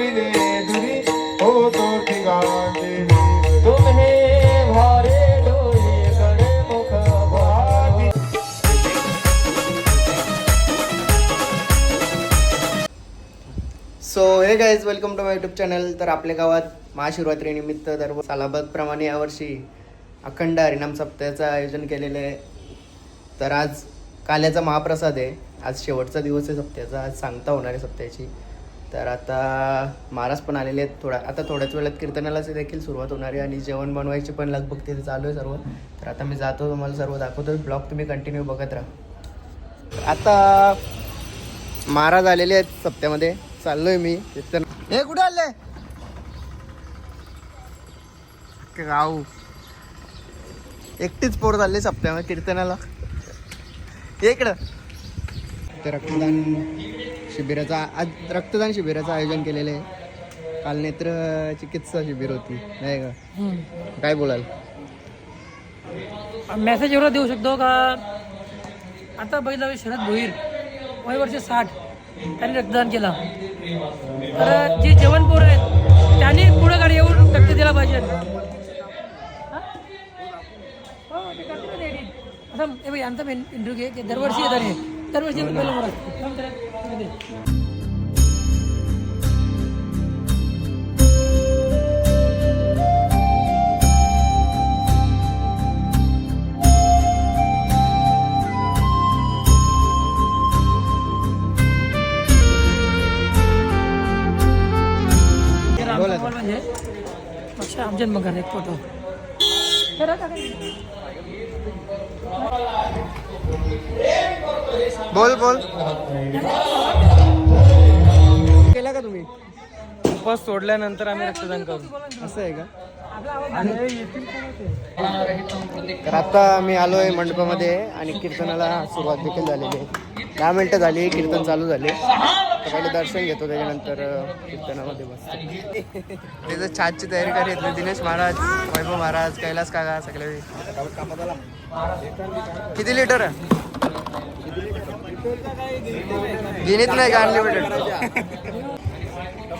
मिले दुरी हो तो ठिकाणे तुम्ही भारे डोळीकडे मुख बघावे. So hey guys welcome to my YouTube channel तर आपल्या गावात महाशिवरात्रीनिमित्त दर सालाबतप्रमाणे यावर्षी अखंड हरिनाम सप्ताहाचं आयोजन केलेलं आहे. तर आज काल्याचा महाप्रसाद आहे. आज शेवटचा दिवस आहे सप्त्याचा आज सांगता होणार आहे सप्त्याची तर आता महाराज पण आलेले आहेत थोडा आता थोड्याच वेळात कीर्तनालाच देखील सुरुवात होणार आहे आणि जेवण बनवायची पण लगभग तिथे चालू आहे सर्व. तर आता मी जातो तुम्हाला सर्व दाखवतो. ब्लॉग तुम्ही कंटिन्यू बघत राहा. आता महाराज आलेले आहेत सप्त्यामध्ये. चाललोय मी कीर्तन हे कुठे आले? गाव एकटीच पोर चालले सप्त्यामध्ये कीर्तनाला. इकडं. ते रक्तदान शिबिराचा आज रक्तदान शिबिराचं आयोजन केलेलं आहे. काल नेत्र चिकित्सा शिबिर होती. नाही का? काय बोलाल? मेसेज एवढा देऊ शकतो का? आता बघितलं शरद भोईर वय वर्ष साठ त्यांनी रक्तदान केलं. तर जे जेवण पोरं आहेत त्यांनी पुढे गाडी येऊन रक्त दिला पाहिजे. बघ, यांचा इंटरव्ह्यू घे दरवर्षी येतात हे. दरवर्षी पहिलं मला थांब जरा, इकडे दे. हे राम बोला. भगवान म्हणजे पक्ष आमच्यान बघा एक फोटो करा का काही? बोल बोल. केला का तुम्ही? उपवास सोडल्यानंतर आम्ही रक्तदान करू. असं आहे का? तर आता मी आलोय मंडपामध्ये आणि कीर्तनाला सुरुवात देखील झालेली आहे. दहा मिनिटं झाली कीर्तन चालू झाले. तर पहिले दर्शन घेतो त्याच्यानंतर कीर्तनामध्ये बसतो. त्याचं छातची तयारी करी घेतली दिनेश महाराज वैभव महाराज कैलास काका सगळे. किती लिटर आहे? गिनीत नाही का अनलिमिटेड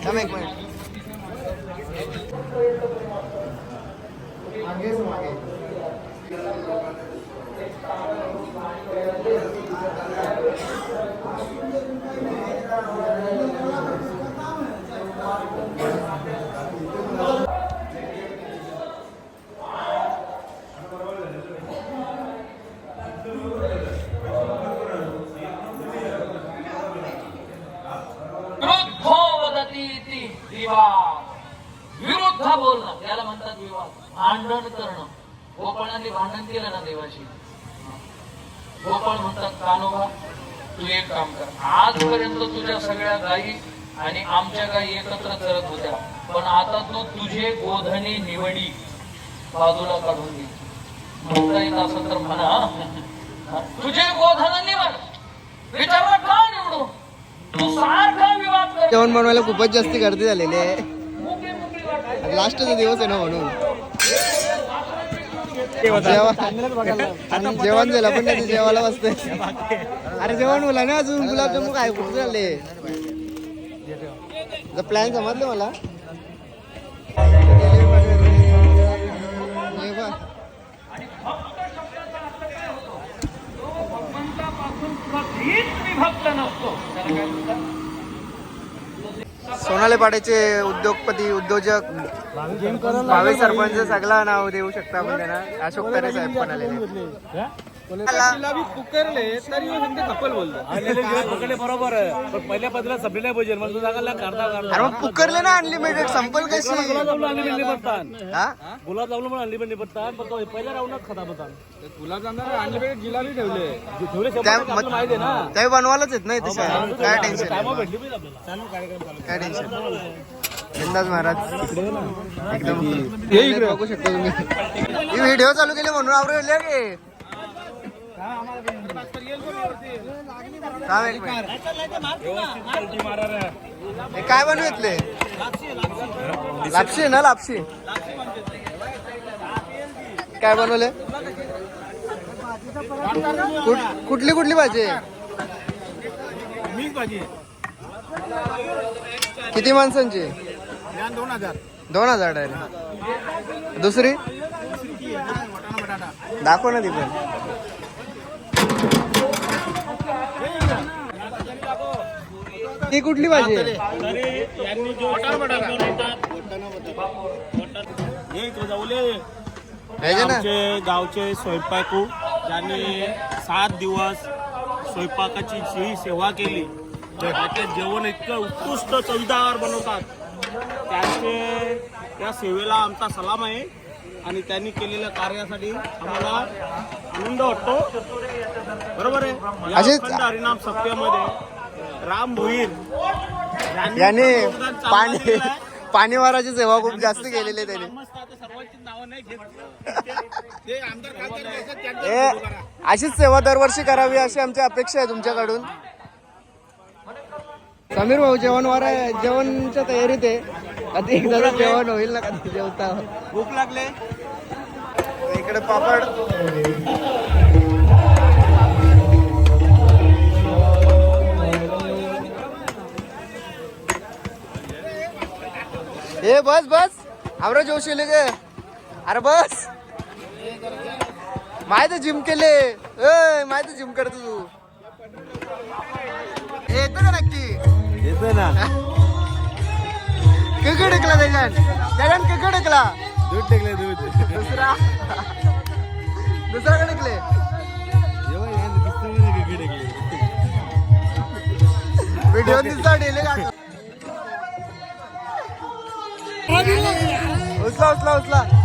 थांब एक मिनिट Thank you. भांडण करणं. गोपाळांनी भांडण केलं ना देवाशी? गोपाळ म्हणतात कानोबा तू एक काम कर. आजपर्यंत तुझ्या सगळ्या गायी आणि आमच्या गायी एकत्र चरत होत्या. पण आता तू तुझे गोधनी निवडी. बाजूला काढून घे. म्हणता येत असं तर म्हणा. तुझे गोधन निवड. विचारला का निवडू? तू सारखा विवाद कर. जेवण बनवायला खूपच जास्ती गर्दी झालेली आहे. लास्टचा दिवस आहे ना म्हणून. जेवण. झालं पण त्याच्या जेवायला बसते अरे जेवण बोला ना अजून गुलाबजामुन काय कुठे झाले प्लॅन समजलं मला? विभक्त नसतो. सोनाले पाडेचे उद्योगपती उद्योजक भावे सरपंच सगळा नाव देऊ शकता आपण त्यांना. अशोक तारे साहेब पण आलेले पुकारले तरी म्हणते कपल बोलतो आलेले दिवस पकडले बरोबर. आहे पण पहिल्या पदला संपले नाही पाहिजे मला तू सांगायला करता करता अरे मग पुकारले ना अनलिमिटेड संपल कशी? गुलाब जामुन अनलिमिटेड निपटतात हा? पण अनलिमिटेड निपटतात पण तो पहिल्या राऊंडच खाता अनलिमिटेड जिलाबी ठेवले. ठेवले माहिती आहे ना. त्याही बनवायलाच येत नाही तशा काय टेन्शन भेटली काय टेन्शन बिंदास महाराज. एकदम. बघू शकता तुम्ही. ही व्हिडिओ चालू केली म्हणून आवडले की थांब एक मिनिट. हे काय बनवू इथले? लापशी ना लापशी? काय बनवले? कुठ- कुठली कुठली भाजी? किती माणसांची? दोन हजार दोन हजार दुसरी? दाखव ना ती पण. ती कुठली भाजी आहे? हे ह्याचे ना. आमचे गावचे स्वयंपाकू ज्यांनी सात दिवस स्वयंपाकाची ही सेवा केली त्याचे जेवण इतकं उत्कृष्ट चवीदार बनवतात. त्यांचे त्या सेवेला आमचा सलाम आहे आणि त्यांनी केलेल्या कार्यासाठी आम्हाला आनंद वाटतो. बरोबर आहे? या अशीच- अखंड हरिनाम सप्त्यामध्ये राम भोईर. याने पाणी. पाणीवाराची सेवा खूप जास्त केलेली आहे त्याने. अशीच सेवा दरवर्षी करावी अशी आमची अपेक्षा आहे तुमच्याकडून. समीर भाऊ जेवण वारा जेवणच्या तयारीत आहे. कधी एकदा जेवण होईल ना कधी जेवता भूक लागले. इकडे पापड. ए बस बस. आमरा जोशी गे अरे बस. माहिती जिम केले. ए माहिती जिम करतो तू. येतो का नक्की? येतोय ना. ककड टेकला त्याच्यात त्याच्यात ककड टेकला दूध टेकले दूध. दुसरा. दुसरा कडे टेकले व्हिडिओ दिसता डेले का Hadi. Hızla hızla hızla.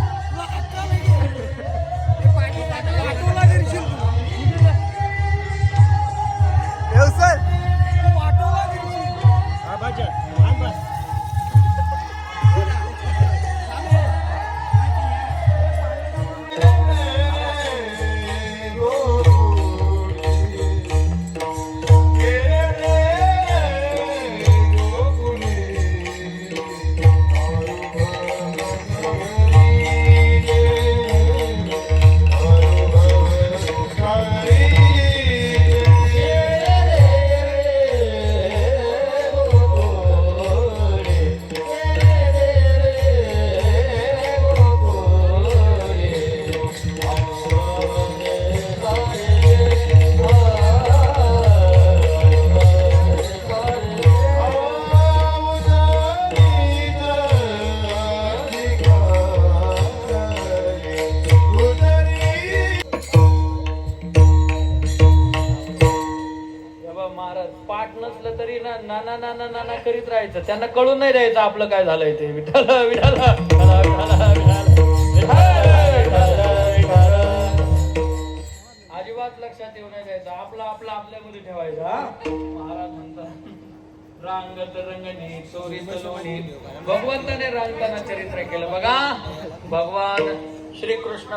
नाना नाना नाना करीत राहायचं. त्यांना कळून नाही द्यायचं आपलं काय झालंय ते. विठाल विठाल अजिबात लक्षात येऊ नाही द्यायचं. आपलं आपलं आपल्यामध्ये ठेवायचं महाराज म्हणतात रांगत रंगणी चोरीत लोणी. भगवंताने रांगताना चरित्र केलं. बघा भगवान श्रीकृष्ण.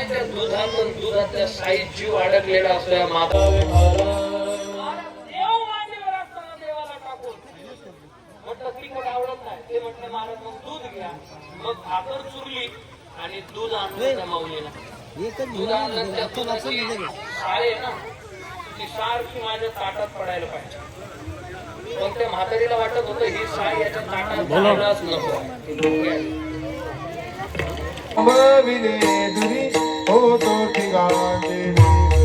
काय त्या दुधात आणि दुधातल्या साईत जीव अडकलेला असतो या माता आवडत नाही. ते म्हटलं महाराज मग दूध घ्या. मग भाकर चुरली आणि दूध आणलं त्या माऊलीला दूध आणलं त्या दुधाची साय आहे ना. ती सारखी माझ्या ताटात पडायला पाहिजे. पण त्या म्हातारीला वाटत होतं ही साय याच्या ताटात पडायलाच नको. ती डोक्यात. विले दुरी होतो ठिकाणे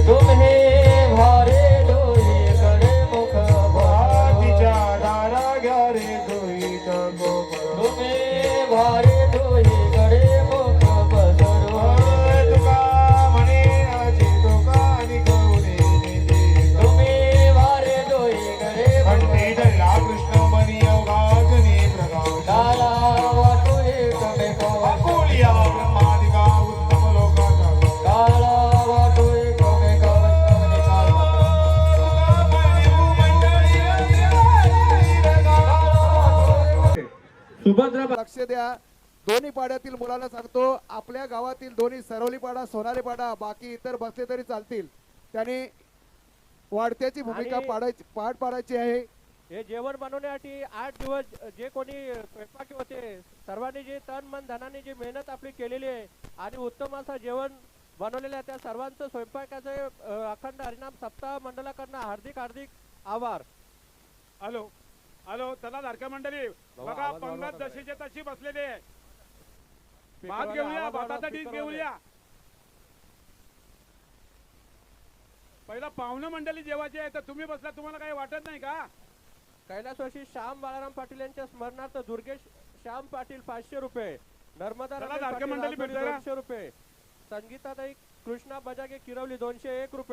तुम्ही भारे डोळे कडे मुख तिच्या दारा घ्या रे दोईचा गोपर तुम्ही भारे डोळे सुभद्रा लक्ष द्या. दोन्ही पाड्यातील मुलांना सांगतो आपल्या गावातील दोन्ही सरवली पाडा सोनाली पाडा बाकी इतर बसले तरी चालतील. त्यांनी वाढत्याची भूमिका आणि- पाडायची पाठ पाडायची आहे. हे जेवण बनवण्यासाठी आठ दिवस जे कोणी स्वयंपाकी होते सर्वांनी जे तन मन धनाने जी मेहनत आपली केलेली आहे आणि उत्तम असं जेवण बनवलेलं आहे त्या सर्वांचं स्वयंपाकाचे अखंड हरिनाम सप्ताह मंडळाकडनं हार्दिक हार्दिक आभार. हॅलो. हॅलो चला लाडक्या मंडळी. बघा पंगत जशीच्या तशी बसलेली आहे. भात घेऊया भाताचा स्पीकरवाले. घेऊया पहिला पाहुणे मंडळी जेवायची आहे तर तुम्ही बसला तुम्हाला काही वाटत नाही का? कैलासवासी श्याम बाळाराम पाटील यांच्या स्मरणार्थ दुर्गेश श्याम पाटील पाचशे रुपये नर्मदा लाडक्या मंडळी. दोनशे रुपये संगीताताई कृष्णा बजागे किरवली दोनशे एक रुपये.